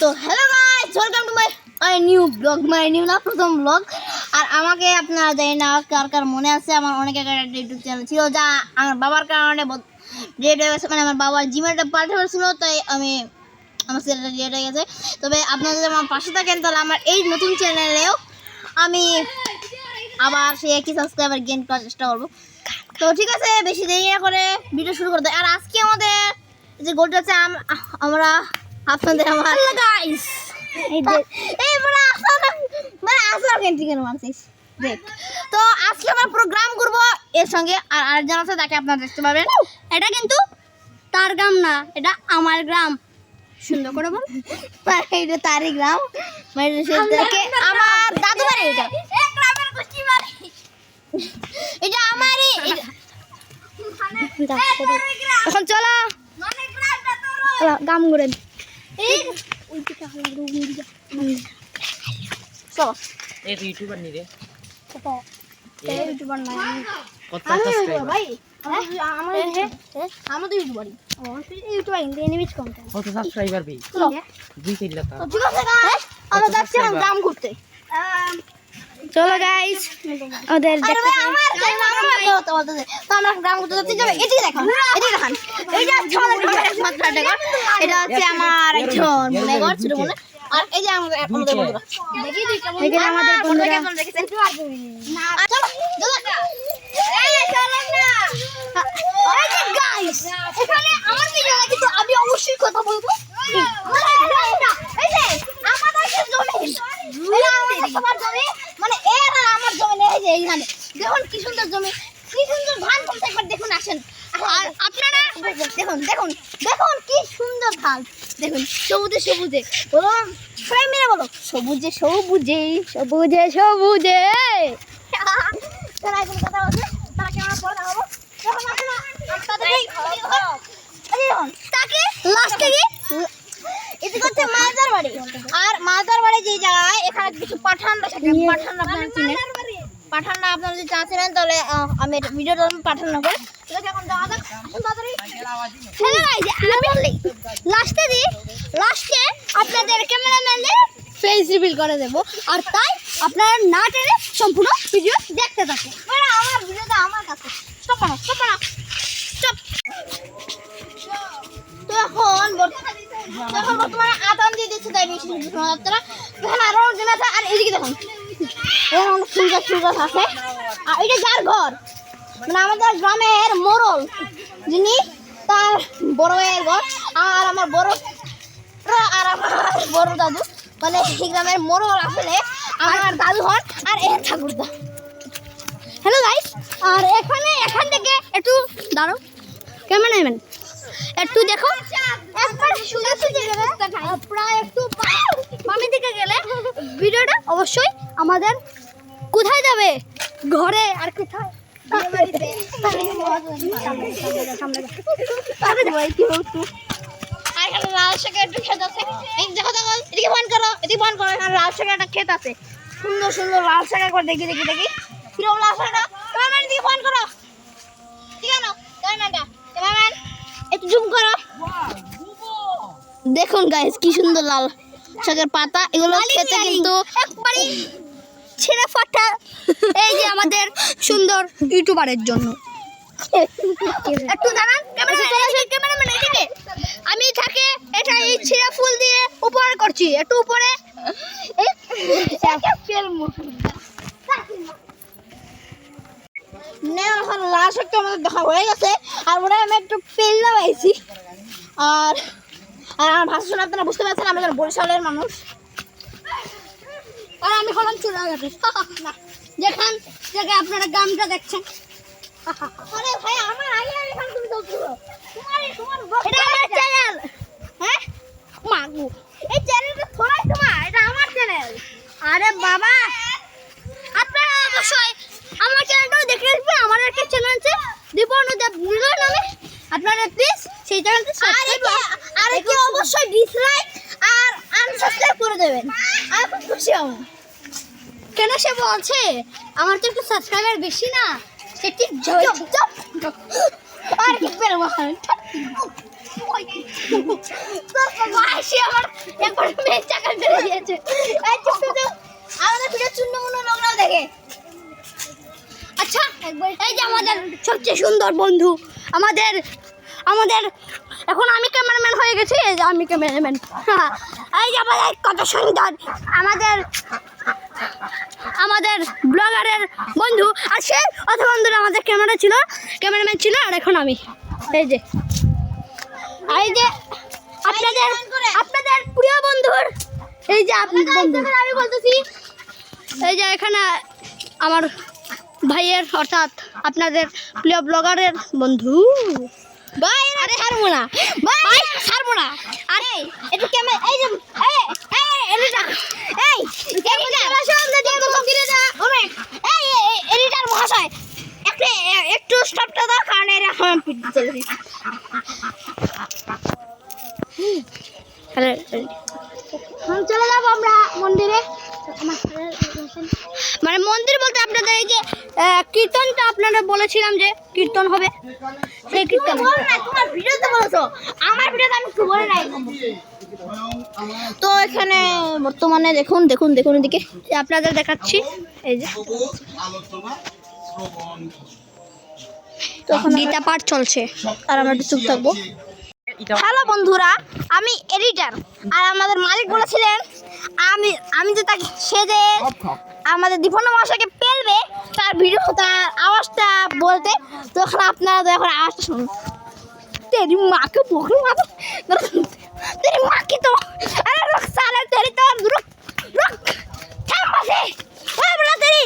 তো hello guys welcome to my my new blog my new না প্রথম blog আর আমাকে আপনারা জানি না কার কার মনে আছে, আমার অনেক একটা ইউটিউব চ্যানেল ছিল যা আমার বাবার কারণে ডেট হয়ে গেছে মানে আমার বাবার জিমেলটা পাল্টে ফেলছিল, তাই আমি আমার চ্যানেলটা ডেট হয়ে গেছে। তবে আপনারা যদি আমার পাশে থাকেন, তাহলে আমার এই নতুন চ্যানেলেও আমি আবার সেই একই সাবস্ক্রাইবার গেন করার চেষ্টা করব। তো ঠিক আছে, বেশি দেরি না করে ভিডিও শুরু করতে। আর আজকে আমাদের যে গোলটা হচ্ছে আমরা আপনাদের আমার গাইস এই বড় আসার মানে আসার কেন্দ্রিক কেন দেখ। তো আজকে আমরা প্রোগ্রাম করব এর সঙ্গে আর আরেকজন আছে তাকে আপনারা দেখতে পাবেন। এটা কিন্তু তার গ্রাম না এটা আমার গ্রাম। সুন্দর করে বল। এটা তারই গ্রাম। মানে সেটাকে আমার দাদু বাড়ি এটা। এটা আমারই। এখন চলো। গ্রাম তো ইউটিউবার নি রে ইউটিউবার না কত আমি সাবস্ক্রাইবার ভাই আমার কত সাবস্ক্রাইবার ভাই দুই তিন লাখ গ্রাম ঘুরতে চলো গাইস ওদের এটা হচ্ছে আমার একজন মনে ছোট মনে। আর এই যে আমাদের আমাদের বন্ধুরা। এখানে আমাদের বন্ধুরা। চলো এই চলো। না এই যে গাইস এখানে আমার ভিডিও কিন্তু আমি অবশ্যই কথা বলব এই যে আমাদের যে জমি এটা আমাদের সবার জমি মানে এর আর আমার জমি নেই এই যে এইখানে দেখুন কি সুন্দর জমি কি সুন্দর ধান ফলছে একবার দেখুন আসেন আর আপনারা দেখুন দেখুন দেখুন কি সুন্দর ধান দেখুন সবুজে বলো। সবাই মিলে বলো সবুজে সবুজে সবুজে সবুজে। তারা এখন কথা বলছে তারা কেমন পড়া দেখাবো যখন আপনারা তাকে? লাস্টে গিয়ে এটি হচ্ছে মালদার বাড়ি। আর মালদার বাড়ি যে জায়গায় এখানে কিছু পাঠানরা থাকে। পাঠানরা আপনারা চিনেন? পাঠানরা আপনারা যদি চাচ্ছিলেন তাহলে আমি ভিডিওটা পাঠান না করে। লাস্টে লাস্টে আপনাদের করে দেব। আর তাই আপনারা না টেনে সম্পূর্ণ ভিডিও দেখতে থাকুন। মানে বর্তমানে আদান দিয়ে দিচ্ছে তাই আরও এদিকে দেখুন। এখানে ফুল গাছ আছে। আর এটা যার ঘর? মানে আমাদের গ্রামের মোড়ল যিনি তার বড় ভাইয়ের ঘর, আর আমার বড়, আর আমার বড় দাদু মানে এই গ্রামের মোড়ল আসলে আমার দাদু হন, আর এর ঠাকুরদা। হ্যালো গাইস আর এখানে, এখান থেকে একটু দাঁড়াও। ক্যামেরাম্যান একটু দেখো। প্রায় একটু বামের দিকে গেলে ভিডিওটা অবশ্যই আমাদের কোথায় যাবে? ঘরে আর কোথায়? লাল শাকের একটু ক্ষেত আছে। এই দেখো দেখো এদিকে বন্ধ করো এদিকে বন্ধ করো এখানে লাল শাকের একটা ক্ষেত আছে। সুন্দর সুন্দর লাল শাক একবার দেখি দেখি দেখি। কীরকম লাল শাকটা? ক্যামেরাম্যান এদিকে বন্ধ করো। ঠিক আছে একটু জুম করো। দেখুন গাইস কি সুন্দর লাল শাকের পাতা। এগুলো খেতে কিন্তু একবারই। ছেড়ে ফাটা এই যে আমাদের সুন্দর ইউটিউবারের জন্য। একটু দাঁড়ান ক্যামেরাম্যান ক্যামেরাম্যান এদিকে। আমি থাকে এটা এই ছিঁড়া ফুল দিয়ে উপরে করছি একটু উপরে। এখন আমাদের দেখা হয়ে গেছে আর ওটা আমি একটু আর আর আমার ভাষা শুনে আপনারা বুঝতে পারছেন আমরা বরিশালের মানুষ। আর আমি হলাম চুরাঘাটে যেখান থেকে আপনারা গ্রামটা দেখছেন। আরে ভাই আমার আগে আগে তুমি চলছো তোমার তোমার এটা আমার চ্যানেল হ্যাঁ? মাগু এই চ্যানেলটা থোড়াই তোমার এটা আমার চ্যানেল আরে বাবা আপনারা অবশ্যই আমার চ্যানেলটাও দেখে আসবেন আমার একটা চ্যানেল আছে দীপন দেব নামে। আপনারা প্লিজ সেই চ্যানেলটা সাবস্ক্রাইব আর একে অবশ্যই ডিসলাইক আর আনসাবস্ক্রাইব করে দেবেন। আমি খুব খুশি হব। কেন সে বলছে? আমার তো একটু সাবস্ক্রাইবার বেশি না। সেটি আর কি আমার একবার মেয়ে চাকা ফেলে দিয়েছে। আমাদের ভিডিও চূন্য মুন্ন নোংরা দেখে। আচ্ছা এই যে আমাদের সবচেয়ে সুন্দর বন্ধু আমাদের আমাদের এখন আমি ক্যামেরাম্যান হয়ে গেছি এই যে আমি ক্যামেরাম্যান এই যে আমাদের কত সুন্দর আমাদের আমাদের ব্লগারের বন্ধু আর সে অত বন্ধুরা আমাদের ক্যামেরা ছিল ক্যামেরাম্যান ছিল আর এখন আমি। এই যে। এই যে আপনাদের আপনাদের প্রিয় বন্ধুর এই যে আমি বলতেছি। এই যে এখানে আমার ভাইয়ের অর্থাৎ আপনাদের প্রিয় ব্লগারের বন্ধু। ভাই আরে ছাড়বো না। ভাই ছাড়বো না। আরে একটু ক্যামেরা এই যে এই এই এডিটর এই এডিটর এই এডিটর মহাশয় একটু একটু স্টপটা দাও কারণ এর এখন পিটি চলেছি এখন চলে যাব আমরা মন্দিরে। মানে মন্দির বলতে আপনাদের এই যে কীর্তনটা আপনারা বলেছিলাম যে কীর্তন হবে। সেই কীর্তন। তোমার ভিডিওতে বলেছ। আমার ভিডিওতে আমি বলে নাই। তো এখানে বর্তমানে দেখুন দেখুন দেখুন এদিকে। আপনাদের দেখাচ্ছি। এই যে। তো গীতা পাঠ চলছে। আর আমরা একটু চুপ থাকব। হ্যালো বন্ধুরা আমি এডিটর আর আমাদের মালিক বলেছিলেন আমি আমি যে তাকে সে যে আমাদের দীপন্ন মশাইকে পেলবে তার ভিডিও তার আওয়াজটা বলতে তখন আপনারা করে আওয়াজটা শুনুন। তেরি মাকে বকর মা তেরি মাকে তো? আরে রুক সালে তেরি তো রুক রুক থাম বসে ওই বলা তেরি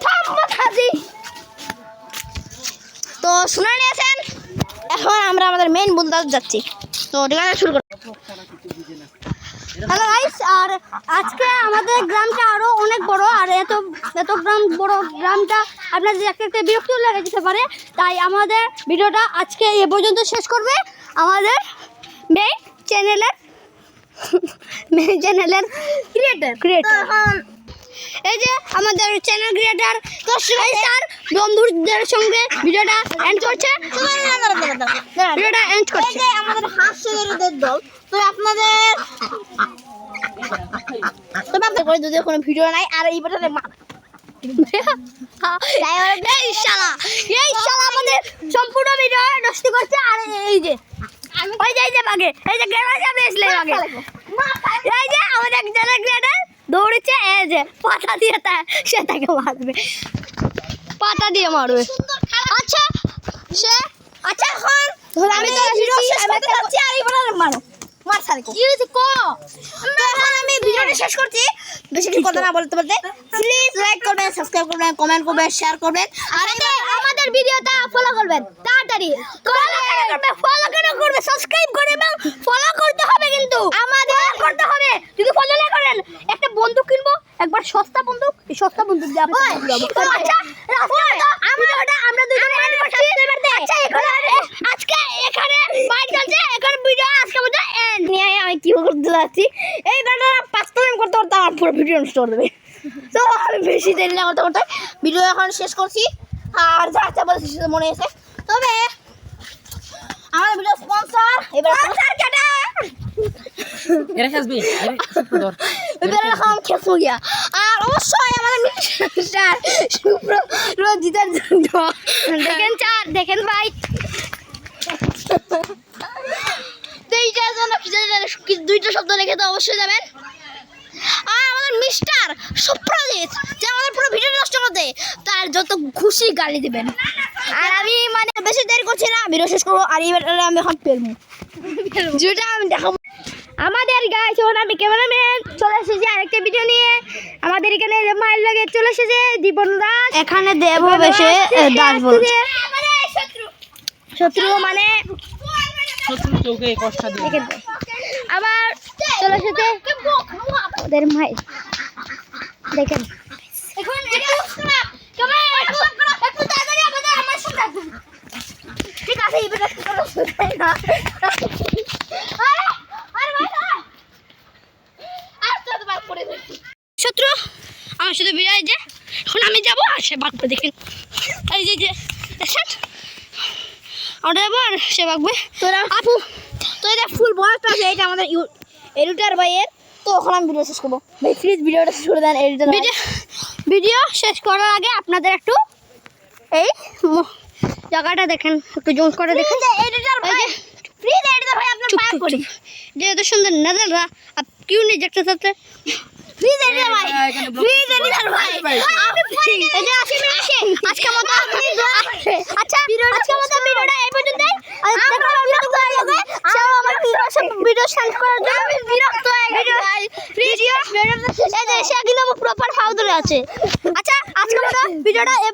থাম বসাজি তো শুনে নিয়েছেন এখন আমরা আমাদের মেইন বলতে যাচ্ছি। তো ঠিক আছে শুরু করি। হ্যালো গাইস আর আজকে আমাদের গ্রামটা আরও অনেক বড় আর এত এত গ্রাম বড় গ্রামটা আপনাদের একটা একটা বিরক্ত লেগে যেতে পারে তাই আমাদের ভিডিওটা আজকে এ পর্যন্ত শেষ করবে। আমাদের মেইন চ্যানেলের মেইন চ্যানেলের ক্রিয়েটার ক্রিয়েটার এই যে আমাদের চ্যানেল ক্রিয়েটার তো স্যার বন্ধুদের সঙ্গে ভিডিওটা এন্ড করছে। ভিডিওটা এন্ড করছে। আমাদের হাস্যদের দল তো আপনাদের তবে আপনাদের করে যদি কোনো ভিডিও নাই আর এই বাটারে শালা এই শালা আমাদের সম্পূর্ণ ভিডিও নষ্ট করছে আর এই যে ওই যে এই যে বাগে এই যে গেলা যাবে আসলে বাগে এই যে আমাদের একজনের গ্রেডার দৌড়েছে এই যে পাতা দিয়ে তা সে তাকে মারবে। পাতা দিয়ে মারবে। আচ্ছা সে আচ্ছা এখন আমি তো ভিডিও শেষ করতে যাচ্ছি আর এই বাটারে মারো মার সারে কি। হয়েছে কো? এখন আমি ভিডিওটা শেষ করছি। বেশি কিছু কথা না বলতে বলতে প্লিজ লাইক করবেন সাবস্ক্রাইব করবেন কমেন্ট করবেন শেয়ার করবেন। আর আমাদের ভিডিওটা ফলো করবেন তাড়াতাড়ি। ফলো করে করবে? ফলো করবে? সাবস্ক্রাইব করে এবং ফলো করতে হবে কিন্তু। আমাদের করতে হবে। যদি ফলো না করেন একটা বন্দুক কিনবো একবার সস্তা বন্দুক এই সস্তা বন্দুক দিয়ে আচ্ছা আমরা আমরা দুজন করছি আচ্ছা এখানে আজকে এখানে বাইক চলছে এখন ভিডিও আজকে মধ্যে এন্ড নিয়ে আমি কি করতে যাচ্ছি? এই পাঁচটা টাইম করতে করতে আমার পুরো ভিডিও নষ্ট করে দেবে তো আমি বেশি দেরি না করতে করতে ভিডিও এখন শেষ করছি। আর যা যা বলেছি সেটা মনে তবে আমাদের ভিডিও স্পন্সর এবার স্পন্সর কাটা এরা খেস গিয়া। অবশ্যই আমাদের মিস্টার শুভ্র রোজিতার জন্য। দেখেন চার, দেখেন ভাই। দুইটার জন্য দুইটা শব্দ লিখে তো অবশ্যই যাবেন। আর আমাদের মিস্টার সুপ্রজিৎ যে আমাদের পুরো ভিডিও নষ্ট করতে, তার যত খুশি গালি দিবেন। আর আমি মানে বেশি দেরি করছি না ভিডিও শেষ করব, আর এবার আমি এখন ফেলব যেটা আমি দেখাবো। আমাদের গায়ে যখন আমি ক্যামেরাম্যান চলে এসেছি আরেকটা ভিডিও নিয়ে। আমাদের এখানে মায়ের লগে চলে এসেছে দীপন দাস। এখানে দেব বেশে দাস বলছে। শত্রু মানে আবার চলে এসেছে ওদের মাই দেখেন। এখন একটু একটু তাড়াতাড়ি আমাদের আমার সাথে আসুন। ঠিক আছে এবার একটু করে শুকাই না আরে আরে ভাই না আর তো তো বাদ করে দিচ্ছি শত্রু আমার শুধু বিড়াই যে এখন আমি যাব আর সে বাঁকবে দেখেন এই যে যে আমরা যাব আর সে বাঁকবে তোরা আপু তো এটা ফুল বয়স আছে এটা আমাদের এডিটার ভাইয়ের। তো ওখানে আমি ভিডিও শেষ করব। ভাই প্লিজ ভিডিওটা শেষ করে দেন এডিটার ভিডিও ভিডিও শেষ করার আগে আপনাদের একটু এই জায়গাটা দেখেন একটু জুম করে দেখেন। এডিটার ভাই। প্লিজ এডিটার ভাই আপনার যে সুন্দর নজর আর কিউ নেই দেখতে সাথে প্লিজ এনে ভাই। প্লিজ এডিটর ভাই। আপনি পড়ে গেলেন। এই যে আসে আসে। আজকে মতো আচ্ছা আজকে মতো ভিডিওটা এই পর্যন্তই। আমরা হয়ে ভিডিও করার জন্য আমি বিরক্ত হয়ে গেছি ভাই। ভিডিও এই যে সে কিন্তু প্রপার আছে। আচ্ছা আজকে মতো ভিডিওটা এই